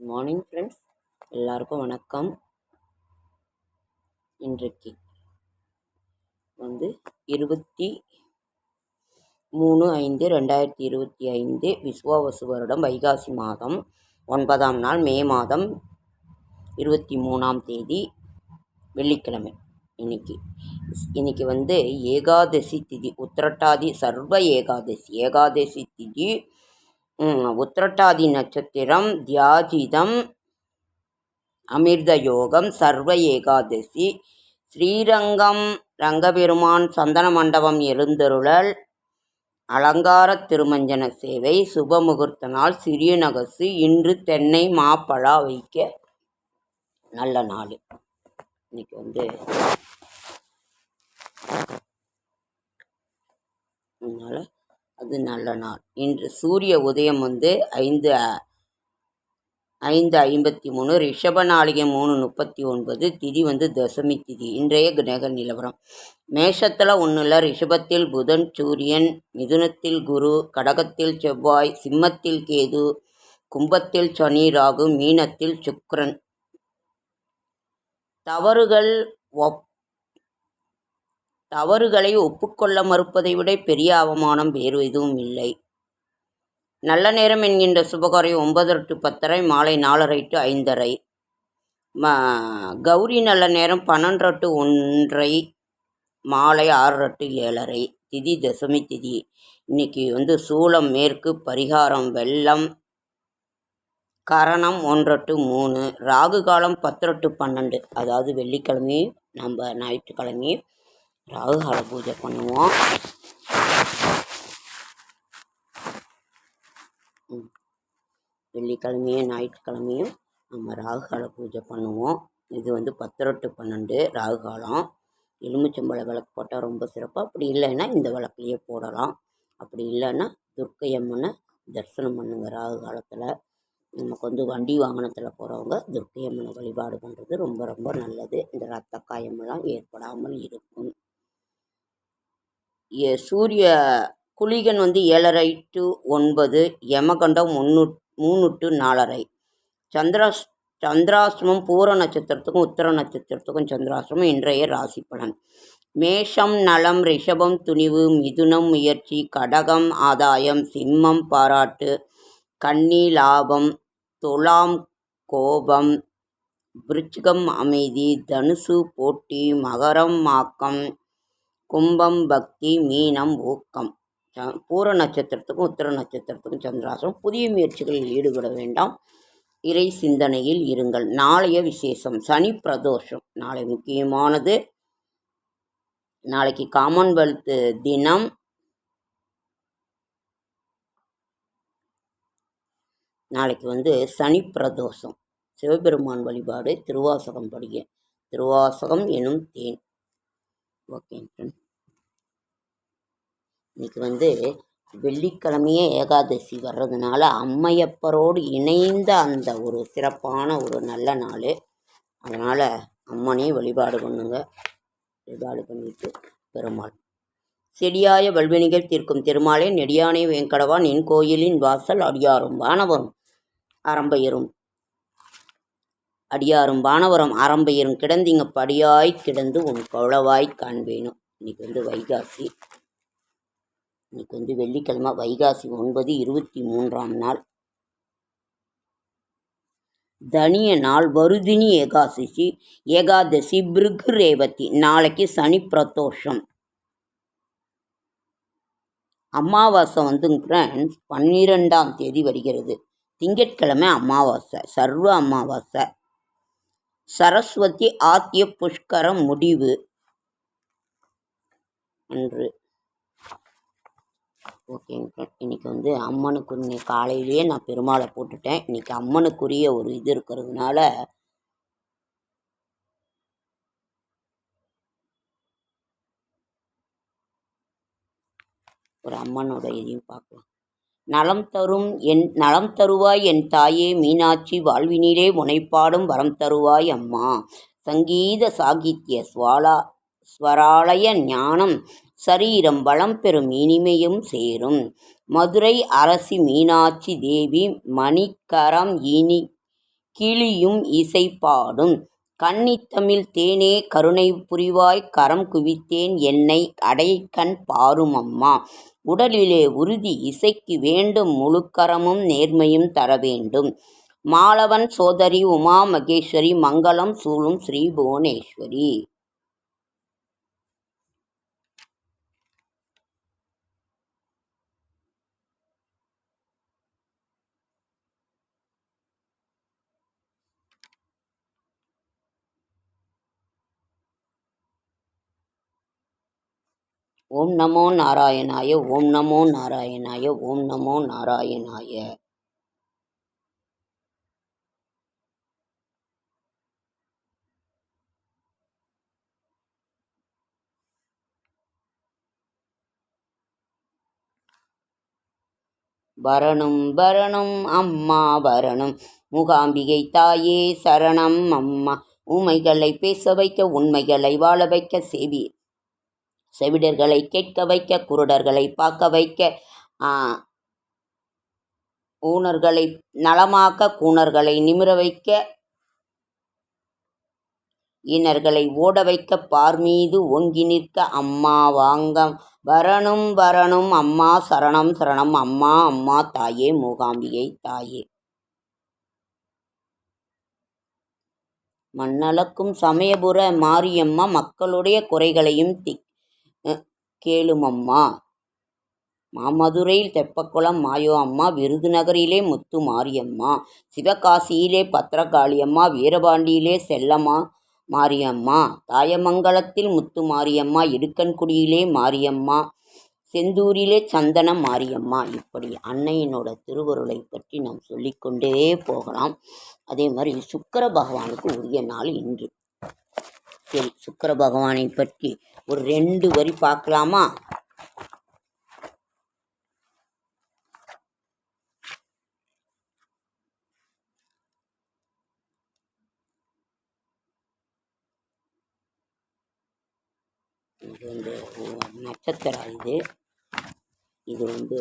Good morning friends எல்லாருக்கும் வணக்கம். இன்றைக்கு வந்து இருபத்தி மூணு ஐந்து ரெண்டாயிரத்தி இருபத்தி ஐந்து விஸ்வாவசு வருடம் வைகாசி மாதம் ஒன்பதாம் நாள் மே மாதம் இருபத்தி மூணாம் தேதி வெள்ளிக்கிழமை இன்னைக்கு. இன்னைக்கு வந்து ஏகாதசி திதி உத்திரட்டாதி சர்வ ஏகாதசி ஏகாதசி திதி உத்திரட்டாதி நட்சத்திரம் தியாஜிதம் அமிர்த யோகம் சர்வ ஏகாதசி ஸ்ரீரங்கம் ரங்கபெருமான் சந்தன மண்டபம் எழுந்தருளல் அலங்கார திருமஞ்சன சேவை சுப முகூர்த்த நாள் சிறிய நகசு இன்று தென்னை மாப்பழா வைக்க. நல்ல நாள். இன்னைக்கு வந்து அதனால் அது நல்ல நாள். இன்று சூரிய உதயம் வந்து ஐந்து ஐந்து ஐம்பத்தி மூணு ரிஷப நாளிகை மூணு முப்பத்தி ஒன்பது திதி வந்து தசமி திதி இன்றைய கிரக நிலவரம். மேஷத்தில் ஒன்றில் ரிஷபத்தில் புதன் சூரியன் மிதுனத்தில் குரு கடகத்தில் செவ்வாய் சிம்மத்தில் கேது கும்பத்தில் சனி ராகு மீனத்தில் சுக்ரன் தவறுகள் ஒப் தவறுகளை ஒப்புக்கொள்ள மறுப்பதை விட பெரிய அவமானம் வேறு எதுவும் இல்லை. நல்ல நேரம் என்கின்ற சுபகாரியம் ஒன்பது டு பத்தரை மாலை நாலரை டு ஐந்தரை. ம கௌரி நல்ல நேரம் பன்னெண்டு டு ஒன்றை மாலை ஆறு டு ஏழரை. திதி தசமி திதி. இன்னைக்கு வந்து சூளம் மேற்கு பரிகாரம் வெள்ளம் கரணம் ஒன்று டு மூணு. ராகு காலம் பத்து டு பன்னெண்டு. அதாவது வெள்ளிக்கிழமையும் நம்ம ஞாயிற்றுக்கிழமையும் ராகுகால பூஜை பண்ணுவோம். வெள்ளிக்கிழமையும் ஞாயிற்றுக்கிழமையும் நம்ம ராகுகால பூஜை பண்ணுவோம். இது வந்து பத்து பன்னெண்டு ராகு காலம் எலுமிச்சம்பழ விளக்கு போட்டால் ரொம்ப சிறப்பாக அப்படி இல்லைன்னா இந்த விளக்குலையே போடலாம். அப்படி இல்லைன்னா துர்க்கை அம்மனை தரிசனம் பண்ணுங்க ராகு காலத்தில் நமக்கு வந்து வண்டி வாகனத்தில் போகிறவங்க துர்க்கை அம்மனை வழிபாடு பண்ணுறது ரொம்ப ரொம்ப நல்லது. இந்த ரத்த காயமெல்லாம் ஏற்படாமல் இருக்கும். சூரிய குளிகன் வந்து ஏழரை டு ஒன்பது யமகண்டம் ஒன்று மூணு டு நாலரை. சந்திராஸ் சந்திராசிரமம் பூர நட்சத்திரத்துக்கும் உத்தர நட்சத்திரத்துக்கும் சந்திராசிரமம் இன்றைய ராசி பலன். மேஷம் நலம் ரிஷபம் துணிவு மிதுனம் முயற்சி கடகம் ஆதாயம் சிம்மம் பாராட்டு கன்னி லாபம் துலாம் கோபம் விருச்சிகம் அமைதி தனுசு போட்டி மகரம் மாக்கம் கும்பம் பக்தி மீனம் ஊக்கம். ச- பூர நட்சத்திரத்துக்கும் உத்திர நட்சத்திரத்துக்கும் சந்திராசம் புதிய முயற்சிகளில் ஈடுபட வேண்டாம். இறை சிந்தனையில் இருங்கள். நாளைய விசேஷம். சனி பிரதோஷம். நாளை முக்கியமானது. நாளைக்கு காமன்வெல்த் தினம். நாளைக்கு வந்து சனி பிரதோஷம். சிவபெருமான் வழிபாடு திருவாசகம் படிக்க திருவாசகம் எனும் தேன். ஓகேங்க இன்னைக்கு வந்து வெள்ளிக்கிழமையே ஏகாதசி வர்றதுனால அம்மையப்பரோடு இணைந்த அந்த ஒரு சிறப்பான ஒரு நல்ல நாள். அதனால் அம்மனையும் வழிபாடு பண்ணுங்க. வழிபாடு பண்ணிட்டு பெருமாள். செடியாய வல்வினிகள் தீர்க்கும் திருமாலே நெடியானை வேங்கடவான் என் கோயிலின் வாசல் அடியாரும் வானவரும் அரம்பையரும் அடியாரும் வானவரம் அரம்பையரும் கிடந்தீங்க படியாய் கிடந்து உன் குழவாய் காண்பேனும் இன்னைக்கு வந்து வைகாசி. இன்னைக்கு வந்து வெள்ளிக்கிழமை வைகாசி ஒன்பது இருபத்தி மூன்றாம் நாள். தனிய நாள் வருதினி ஏகாதசி ஏகாதசி பிருகு ரேவதி. நாளைக்கு சனி பிரதோஷம். அமாவாசை வந்து ஃப்ரெண்ட்ஸ் பன்னிரெண்டாம் தேதி வருகிறது. திங்கட்கிழமை அமாவாசை சர்வ அமாவாசை. சரஸ்வதி ஆத்திய புஷ்கரம் முடிவு. அன்று. ஓகேங்க இன்னைக்கு வந்து அம்மனுக்கு இன்னைக்கு காலையிலேயே நான் பெருமாளை போட்டுட்டேன். இன்னைக்கு அம்மனுக்குரிய ஒரு இது இருக்கிறதுனால ஒரு அம்மனோட இதையும் பார்க்கலாம். நலம் தரும் என் நலம் தருவாய் என் தாயே மீனாட்சி வாழ்வினிலே முனைப்பாடும் வரம் தருவாய் அம்மா. சங்கீத சாகித்ய ஸ்வாலா ஸ்வராலய ஞானம் சரீரம் வளம் பெறும் இனிமையும் சேரும். மதுரை அரசி மீனாட்சி தேவி மணிக்கரம் இனி கிளியும் இசை பாடும். கன்னித்தமிழ் தேனே கருணை புரிவாய் கரம் குவித்தேன் என்னை அடைக்கண் பாரும் அம்மா. உடலிலே உறுதி இசைக்கு வேண்டும் முழுக்கரமும் நேர்மையும் தர வேண்டும். மாலவன் சோதரி உமா மகேஸ்வரி மங்களம் சூழும் ஸ்ரீ புவனேஸ்வரி. ஓம் நமோ நாராயணாய ஓம் நமோ நாராயணாய ஓம் நமோ நாராயணாய. வரணும் வரணும் அம்மா வரணும். மூகாம்பிகை தாயே சரணம் அம்மா. உண்மைகளை பேச வைக்க உண்மைகளை வாழ வைக்க செவி செவிடர்களை கேட்க வைக்க குருடர்களை பார்க்க வைக்க ஊனர்களை நலமாக்க கூணர்களை நிமிர வைக்க இனர்களை ஓட வைக்க பார் மீது ஓங்கி நிற்க அம்மா வாங்க வரணும் வரணும் அம்மா சரணம் சரணம் அம்மா அம்மா தாயே மூகாம்பிகை தாயே. மண்ணளக்கும் சமயபுர மாரியம்மா மக்களுடைய குறைகளையும் தி கேளுமம்மா. மாமதுரையில் தெப்பக்குளம் மாயோ அம்மா விருதுநகரிலே முத்து மாரியம்மா சிவகாசியிலே பத்திரகாளியம்மா வீரபாண்டியிலே செல்லம்மா மாரியம்மா தாயமங்கலத்தில் முத்து மாரியம்மா இடுக்கன்குடியிலே மாரியம்மா செந்தூரிலே சந்தன மாரியம்மா இப்படி அன்னையினோட திருவருளை பற்றி நாம் சொல்லிக்கொண்டே போகலாம். அதே மாதிரி சுக்கர பகவானுக்கு உரிய நாள் இன்று. சரி சுக்கர பகவானை பற்றி ஒரு ரெண்டு வரி பார்க்கலாமா? இது வந்து நட்சத்திரம் இது. இது வந்து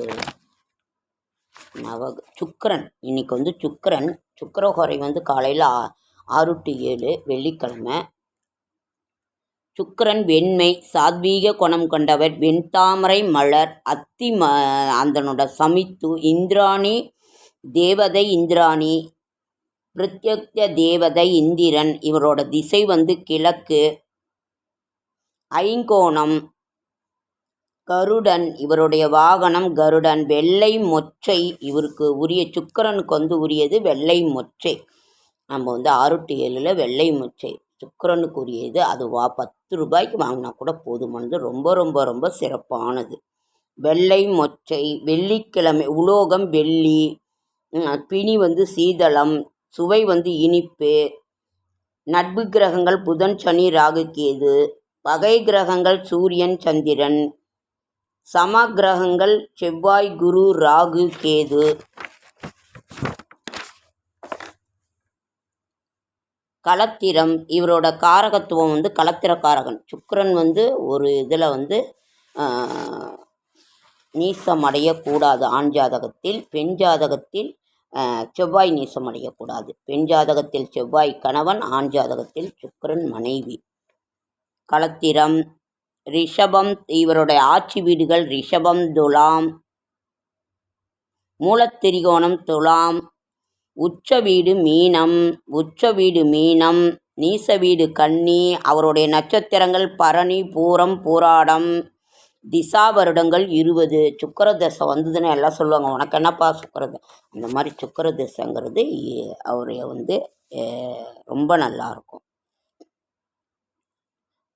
நவ சுக்கரன். இன்னைக்கு வந்து சுக்கரன் சுக்கரஹோரை வந்து காலையில் ஆறு டு ஏழு வெள்ளிக்கிழமை. சுக்கரன் வெண்மை சாத்வீக குணம் கொண்டவர் வெண்தாமரை மலர் அத்தி ம அந்தனோட சமித்து இந்திராணி தேவதை இந்திராணி பிரத்யக்த தேவதை இந்திரன் இவரோட திசை வந்து கிழக்கு ஐங்கோணம் கருடன் இவருடைய வாகனம் கருடன் வெள்ளை மொச்சை இவருக்கு உரிய சுக்கரனுக்கு வந்து உரியது வெள்ளை மொச்சை. நம்ம வந்து ஆறு டு ஏழில் வெள்ளை மொச்சை. சுக்கரனுக்கு உரியது அது வா பத்து ரூபாய்க்கு வாங்கினா கூட போதுமானது. ரொம்ப ரொம்ப ரொம்ப சிறப்பானது. வெள்ளை மொச்சை வெள்ளிக்கிழமை உலோகம் வெள்ளி பிணி வந்து சீதளம் சுவை வந்து இனிப்பு நட்பு கிரகங்கள் புதன் சனி ராகு கேது பகை கிரகங்கள் சூரியன் சந்திரன் சம கிரகங்கள் செவ்வாய் குரு ராகு கேது களத்திரம் இவரோட காரகத்துவம் வந்து களத்திரக்காரகன் சுக்கரன் வந்து ஒரு இதில் வந்து நீசம் அடையக்கூடாது. ஆண் ஜாதகத்தில் பெண் ஜாதகத்தில் செவ்வாய் நீசம் அடையக்கூடாது. பெண் ஜாதகத்தில் செவ்வாய் கணவன் ஆண் ஜாதகத்தில் சுக்கரன் மனைவி. களத்திரம் ரிஷபம் இவருடைய ஆட்சி வீடுகள் ரிஷபம் துலாம் மூலத்திரிகோணம் துலாம் உச்ச வீடு மீனம் உச்ச வீடு மீனம் நீச வீடு கன்னி அவருடைய நட்சத்திரங்கள் பரணி பூரம் பூராடம் திசா வருடங்கள் இருபது. சுக்கர தசை வந்ததுன்னு எல்லாம் சொல்லுவாங்க. உனக்கு என்னப்பா சுக்கர அந்த மாதிரி சுக்கர தசைங்கிறது அவரைய வந்து ரொம்ப நல்லாயிருக்கும்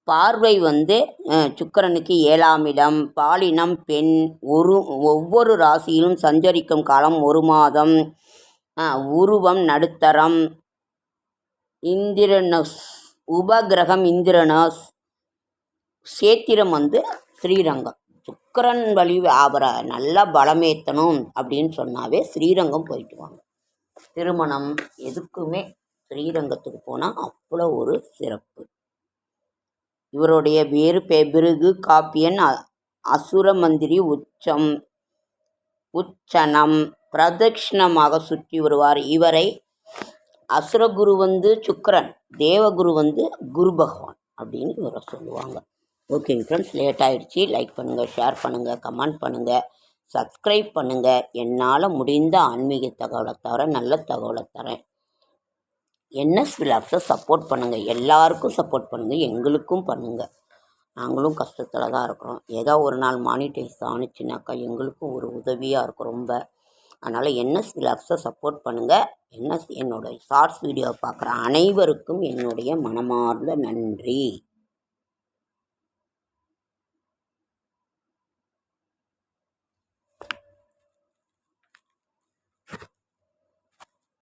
பார்வை வந்து சுக்கரனுக்கு ஏழாம் இடம். பாலினம் பெண் ஒரு ஒவ்வொரு ராசியிலும் சஞ்சரிக்கும் காலம் ஒரு மாதம். உருவம் நடுத்தரம். இந்திரனஸ் உபகிரகம் இந்திரனஸ். சேத்திரம் வந்து ஸ்ரீரங்கம். சுக்கரன் வழி அவரை நல்லா பலமேற்றணும் அப்படின்னு சொன்னாவே ஸ்ரீரங்கம் போயிட்டு வாங்க. திருமணம் எதுக்குமே ஸ்ரீரங்கத்துக்கு போனால் அவ்வளோ ஒரு சிறப்பு. இவருடைய வேறு பெருகு காப்பியன் அசுர மந்திரி உச்சம் உச்சனம். பிரதட்சிணமாக சுற்றி வருவார். இவரை அசுரகுரு வந்து சுக்கரன் தேவகுரு வந்து குரு பகவான் அப்படின்னு இவரை சொல்லுவாங்க. ஓகேங்க ஃப்ரெண்ட்ஸ் லேட் ஆகிடுச்சி லைக் பண்ணுங்கள் ஷேர் பண்ணுங்கள் கமெண்ட் பண்ணுங்கள் சப்ஸ்கிரைப் பண்ணுங்கள் என்னால் முடிந்த ஆன்மீக தகவலை தவிர நல்ல தகவலை தரேன். என்எஸ் விலாக்ஸை சப்போர்ட் பண்ணுங்கள் எல்லாருக்கும் சப்போர்ட் பண்ணுங்கள் எங்களுக்கும் பண்ணுங்கள் நாங்களும் கஷ்டத்தில் தான் இருக்கிறோம். ஏதோ ஒரு நாள் மானிட்டைஸ் ஆணுச்சுனாக்கா எங்களுக்கும் ஒரு உதவியாக இருக்கும் ரொம்ப. அதனால் என்எஸ் விலாக்ஸை சப்போர்ட் பண்ணுங்கள் என்எஸ் என்னோட ஷார்ட்ஸ் வீடியோ பார்க்குற அனைவருக்கும் என்னுடைய மனமார்ந்த நன்றி.